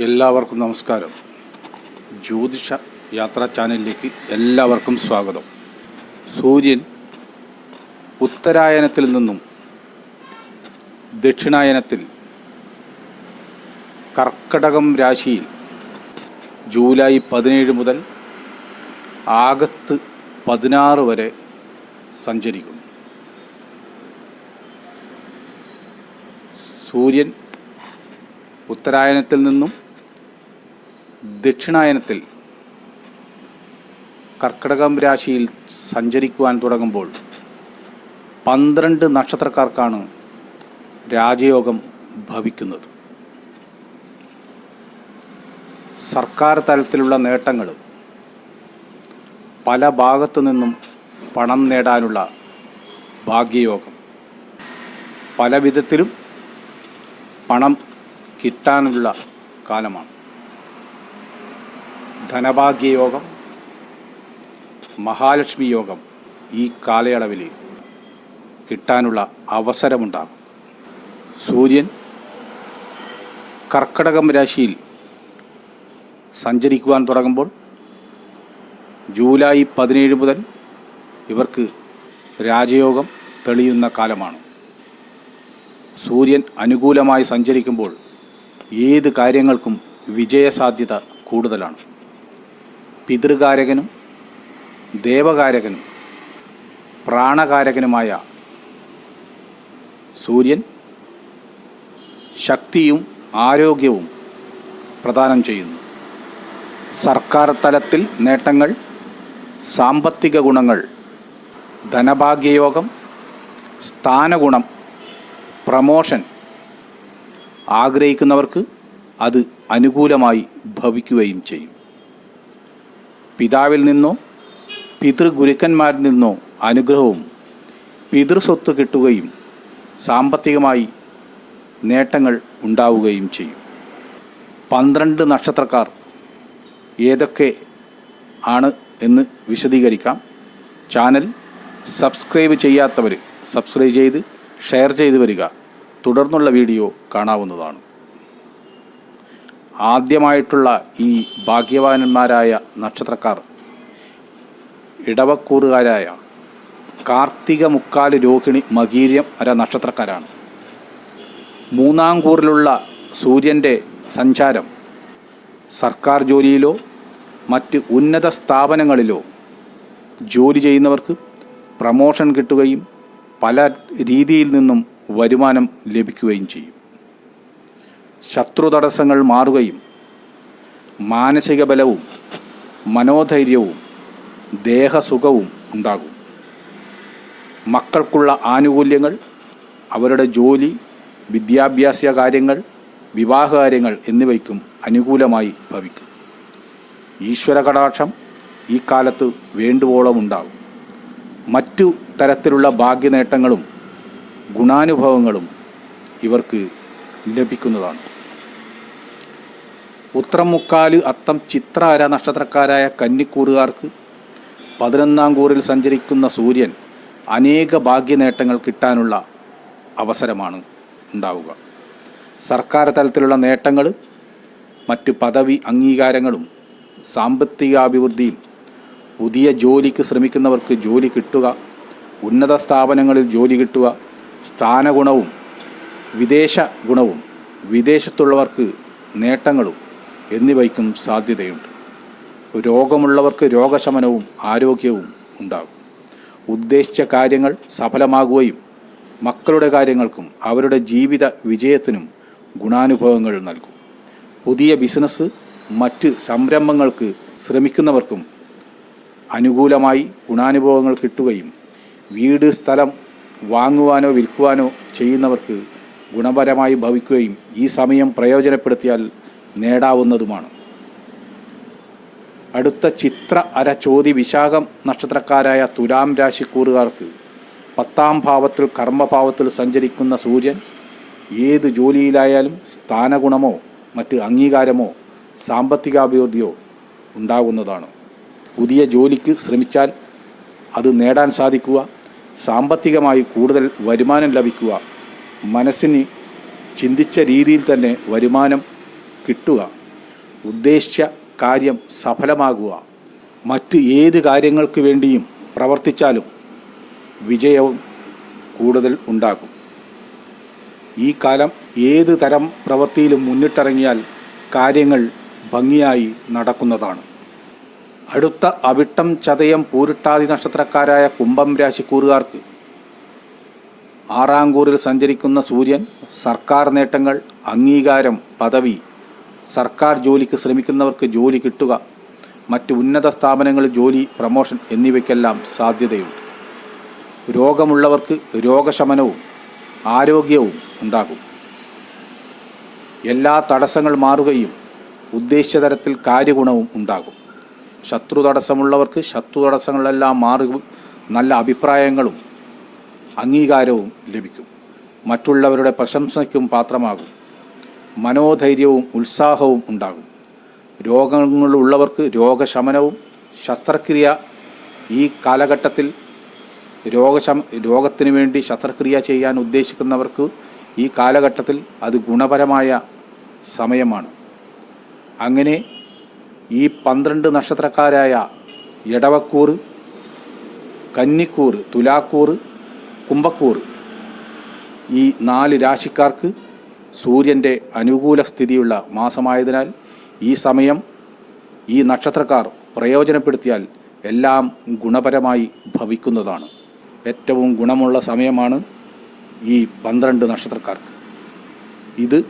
എല്ലാവർക്കും നമസ്കാരം. ജ്യോതിഷ യാത്രാ ചാനലിലേക്ക് എല്ലാവർക്കും സ്വാഗതം. സൂര്യൻ ഉത്തരായനത്തിൽ നിന്നും ദക്ഷിണായനത്തിൽ കർക്കടകം രാശിയിൽ ജൂലൈ പതിനേഴ് മുതൽ ആഗസ്റ്റ് പതിനാറ് വരെ സഞ്ചരിക്കും സൂര്യൻ ഉത്തരായനത്തിൽ നിന്നും ദക്ഷിണായനത്തിൽ കർക്കിടകം രാശിയിൽ സഞ്ചരിക്കുവാൻ തുടങ്ങുമ്പോൾ പന്ത്രണ്ട് നക്ഷത്രക്കാർക്കാണ് രാജയോഗം ഭവിക്കുന്നത്. സർക്കാർ തലത്തിലുള്ള നേട്ടങ്ങൾ പല ഭാഗത്തു നിന്നും പണം നേടാനുള്ള ഭാഗ്യയോഗം. പല വിധത്തിലും പണം കിട്ടാനുള്ള കാലമാണ്. ധനഭാഗ്യയോഗം മഹാലക്ഷ്മി യോഗം ഈ കാലയളവിൽ കിട്ടാനുള്ള അവസരമുണ്ടാകും. സൂര്യൻ കർക്കടകം രാശിയിൽ സഞ്ചരിക്കുവാൻ തുടങ്ങുമ്പോൾ ജൂലൈ പതിനേഴ് മുതൽ ഇവർക്ക് രാജയോഗം തെളിയുന്ന കാലമാണ്. സൂര്യൻ അനുകൂലമായി സഞ്ചരിക്കുമ്പോൾ ഏത് കാര്യങ്ങൾക്കും വിജയസാധ്യത കൂടുതലാണ്. പിതൃകാരകനും ദേവകാരകനും പ്രാണകാരകനുമായ സൂര്യൻ ശക്തിയും ആരോഗ്യവും പ്രദാനം ചെയ്യുന്നു. സർക്കാർ തലത്തിൽ നേട്ടങ്ങൾ സാമ്പത്തിക ഗുണങ്ങൾ ധനഭാഗ്യയോഗം സ്ഥാനഗുണം പ്രമോഷൻ ആഗ്രഹിക്കുന്നവർക്ക് അത് അനുകൂലമായി ഭവിക്കുകയും ചെയ്യും. പിതാവിൽ നിന്നോ പിതൃഗുരുക്കന്മാരിൽ നിന്നോ അനുഗ്രഹവും പിതൃസ്വത്ത് കിട്ടുകയും സാമ്പത്തികമായി നേട്ടങ്ങൾ ഉണ്ടാവുകയും ചെയ്യും. പന്ത്രണ്ട് നക്ഷത്രക്കാർ ഏതൊക്കെ ആണ് എന്ന് വിശദീകരിക്കാം. ചാനൽ സബ്സ്ക്രൈബ് ചെയ്യാത്തവർ സബ്സ്ക്രൈബ് ചെയ്ത് ഷെയർ ചെയ്ത് വരിക. തുടർന്നുള്ള വീഡിയോ കാണാവുന്നതാണ്. ആദ്യമായിട്ടുള്ള ഈ ഭാഗ്യവാനന്മാരായ നക്ഷത്രക്കാർ ഇടവക്കൂറുകാരായ കാർത്തിക മുക്കാൽ രോഹിണി മകീര്യം അര നക്ഷത്രക്കാരാണ്. മൂന്നാം കൂറിലുള്ള സൂര്യന്റെ സഞ്ചാരം സർക്കാർ ജോലിയിലോ മറ്റ് ഉന്നത സ്ഥാപനങ്ങളിലോ ജോലി ചെയ്യുന്നവർക്ക് പ്രമോഷൻ കിട്ടുകയും പല രീതിയിൽ നിന്നും വരുമാനം ലഭിക്കുകയും ചെയ്യും. ശത്രു തടസ്സങ്ങൾ മാറുകയും മാനസിക ബലവും മനോധൈര്യവും ദേഹസുഖവും ഉണ്ടാകും. മക്കൾക്കുള്ള ആനുകൂല്യങ്ങൾ അവരുടെ ജോലി വിദ്യാഭ്യാസ കാര്യങ്ങൾ വിവാഹകാര്യങ്ങൾ എന്നിവയ്ക്കും അനുകൂലമായി ഭവിക്കും. ഈശ്വര കടാക്ഷം ഈ കാലത്ത് വേണ്ടുവോളം ഉണ്ടാകും. മറ്റു തരത്തിലുള്ള ഭാഗ്യനേട്ടങ്ങളും ഗുണാനുഭവങ്ങളും ഇവർക്ക് ലഭിക്കുന്നതാണ്. ഉത്രം മുക്കാൽ അത്തം ചിത്രാര നക്ഷത്രക്കാരായ കന്നിക്കൂറുകാർക്ക് പതിനൊന്നാം കൂറിൽ സഞ്ചരിക്കുന്ന സൂര്യൻ അനേക ഭാഗ്യനേട്ടങ്ങൾ കിട്ടാനുള്ള അവസരമാണ് ഉണ്ടാവുക. സർക്കാർ തലത്തിലുള്ള നേട്ടങ്ങൾ മറ്റു പദവി അംഗീകാരങ്ങളും സാമ്പത്തികാഭിവൃദ്ധിയും പുതിയ ജോലിക്ക് ശ്രമിക്കുന്നവർക്ക് ജോലി കിട്ടുക ഉന്നത സ്ഥാപനങ്ങളിൽ ജോലി കിട്ടുക സ്ഥാനഗുണവും വിദേശ ഗുണവും വിദേശത്തുള്ളവർക്ക് നേട്ടങ്ങളും എന്നിവയ്ക്കും സാധ്യതയുണ്ട്. രോഗമുള്ളവർക്ക് രോഗശമനവും ആരോഗ്യവും ഉണ്ടാകും. ഉദ്ദേശിച്ച കാര്യങ്ങൾ സഫലമാകുകയും മക്കളുടെ കാര്യങ്ങൾക്കും അവരുടെ ജീവിത വിജയത്തിനും ഗുണാനുഭവങ്ങൾ നൽകും. പുതിയ ബിസിനസ് മറ്റ് സംരംഭങ്ങൾക്ക് ശ്രമിക്കുന്നവർക്കും അനുകൂലമായി ഗുണാനുഭവങ്ങൾ കിട്ടുകയും വീട് സ്ഥലം വാങ്ങുവാനോ വിൽക്കുവാനോ ചെയ്യുന്നവർക്ക് ഗുണപരമായി ഭവിക്കുകയും ഈ സമയം പ്രയോജനപ്പെടുത്തിയാൽ നേടാവുന്നതുമാണ്. അടുത്ത ചിത്ര അര ചോതി വിശാഖം നക്ഷത്രക്കാരായ തുലാം രാശിക്കൂറുകാർക്ക് പത്താം ഭാവത്തിൽ കർമ്മഭാവത്തിൽ സഞ്ചരിക്കുന്ന സൂര്യൻ ഏത് ജോലിയിലായാലും സ്ഥാനഗുണമോ മറ്റ് അംഗീകാരമോ സാമ്പത്തികാഭിവൃദ്ധിയോ ഉണ്ടാകുന്നതാണ്. പുതിയ ജോലിക്ക് ശ്രമിച്ചാൽ അത് നേടാൻ സാധിക്കുക സാമ്പത്തികമായി കൂടുതൽ വരുമാനം ലഭിക്കുക മനസ്സിന് ചിന്തിച്ച രീതിയിൽ തന്നെ വരുമാനം കിട്ടുക. ഉദ്ദേശിച്ച കാര്യം സഫലമാകുക. മറ്റ് ഏത് കാര്യങ്ങൾക്ക് വേണ്ടിയും പ്രവർത്തിച്ചാലും വിജയവും കൂടുതൽ ഉണ്ടാകും. ഈ കാലം ഏത് തരം പ്രവൃത്തിയിലും മുന്നിട്ടിറങ്ങിയാൽ കാര്യങ്ങൾ ഭംഗിയായി നടക്കുന്നതാണ്. അടുത്ത അവിട്ടം ചതയം പൂരിട്ടാതി നക്ഷത്രക്കാരായ കുംഭം രാശിക്കൂറുകാർക്ക് ആറാംകൂറിൽ സഞ്ചരിക്കുന്ന സൂര്യൻ സർക്കാർ നേട്ടങ്ങൾ അംഗീകാരം പദവി സർക്കാർ ജോലിക്ക് ശ്രമിക്കുന്നവർക്ക് ജോലി കിട്ടുക മറ്റ് ഉന്നത സ്ഥാപനങ്ങളിൽ ജോലി പ്രമോഷൻ എന്നിവയ്ക്കെല്ലാം സാധ്യതയുണ്ട്. രോഗമുള്ളവർക്ക് രോഗശമനവും ആരോഗ്യവും ഉണ്ടാകും. എല്ലാ തടസ്സങ്ങൾ മാറുകയും ഉദ്ദേശ്യതരത്തിൽ കാര്യഗുണവും ഉണ്ടാകും. ശത്രു തടസ്സമുള്ളവർക്ക് ശത്രു തടസ്സങ്ങളെല്ലാം മാറി നല്ല അഭിപ്രായങ്ങളും അംഗീകാരവും ലഭിക്കും. മറ്റുള്ളവരുടെ പ്രശംസയ്ക്കും പാത്രമാകും. മനോധൈര്യവും ഉത്സാഹവും ഉണ്ടാകും. രോഗങ്ങളുള്ളവർക്ക് രോഗശമനവും ശസ്ത്രക്രിയ ഈ കാലഘട്ടത്തിൽ രോഗശമ രോഗത്തിന് വേണ്ടി ശസ്ത്രക്രിയ ചെയ്യാൻ ഉദ്ദേശിക്കുന്നവർക്ക് ഈ കാലഘട്ടത്തിൽ അത് ഗുണപരമായ സമയമാണ്. അങ്ങനെ ഈ പന്ത്രണ്ട് നക്ഷത്രക്കാരായ എടവക്കൂറ് കന്നിക്കൂറ് തുലാക്കൂറ് കുംഭക്കൂറ് ഈ നാല് രാശിക്കാർക്ക് സൂര്യന്റെ അനുകൂല സ്ഥിതിയുള്ള മാസമായതിനാൽ ഈ സമയം ഈ നക്ഷത്രക്കാർ പ്രയോജനപ്പെടുത്തിയാൽ എല്ലാം ഗുണപരമായി ഭവിക്കുന്നതാണ്. ഏറ്റവും ഗുണമുള്ള സമയമാണ് ഈ പന്ത്രണ്ട് നക്ഷത്രക്കാർക്ക്. ഇത്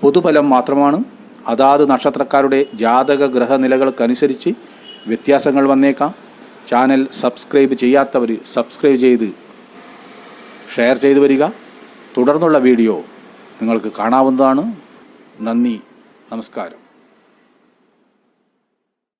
പൊതുഫലം മാത്രമാണ്. അതാത് നക്ഷത്രക്കാരുടെ ജാതക ഗ്രഹനിലകൾക്കനുസരിച്ച് വ്യത്യാസങ്ങൾ വന്നേക്കാം. ചാനൽ സബ്സ്ക്രൈബ് ചെയ്യാത്തവർ സബ്സ്ക്രൈബ് ചെയ്ത് ഷെയർ ചെയ്തു വരിക. തുടർന്നുള്ള വീഡിയോ നിങ്ങൾക്ക് കാണാവുന്നതാണ്. നന്ദി നമസ്കാരം.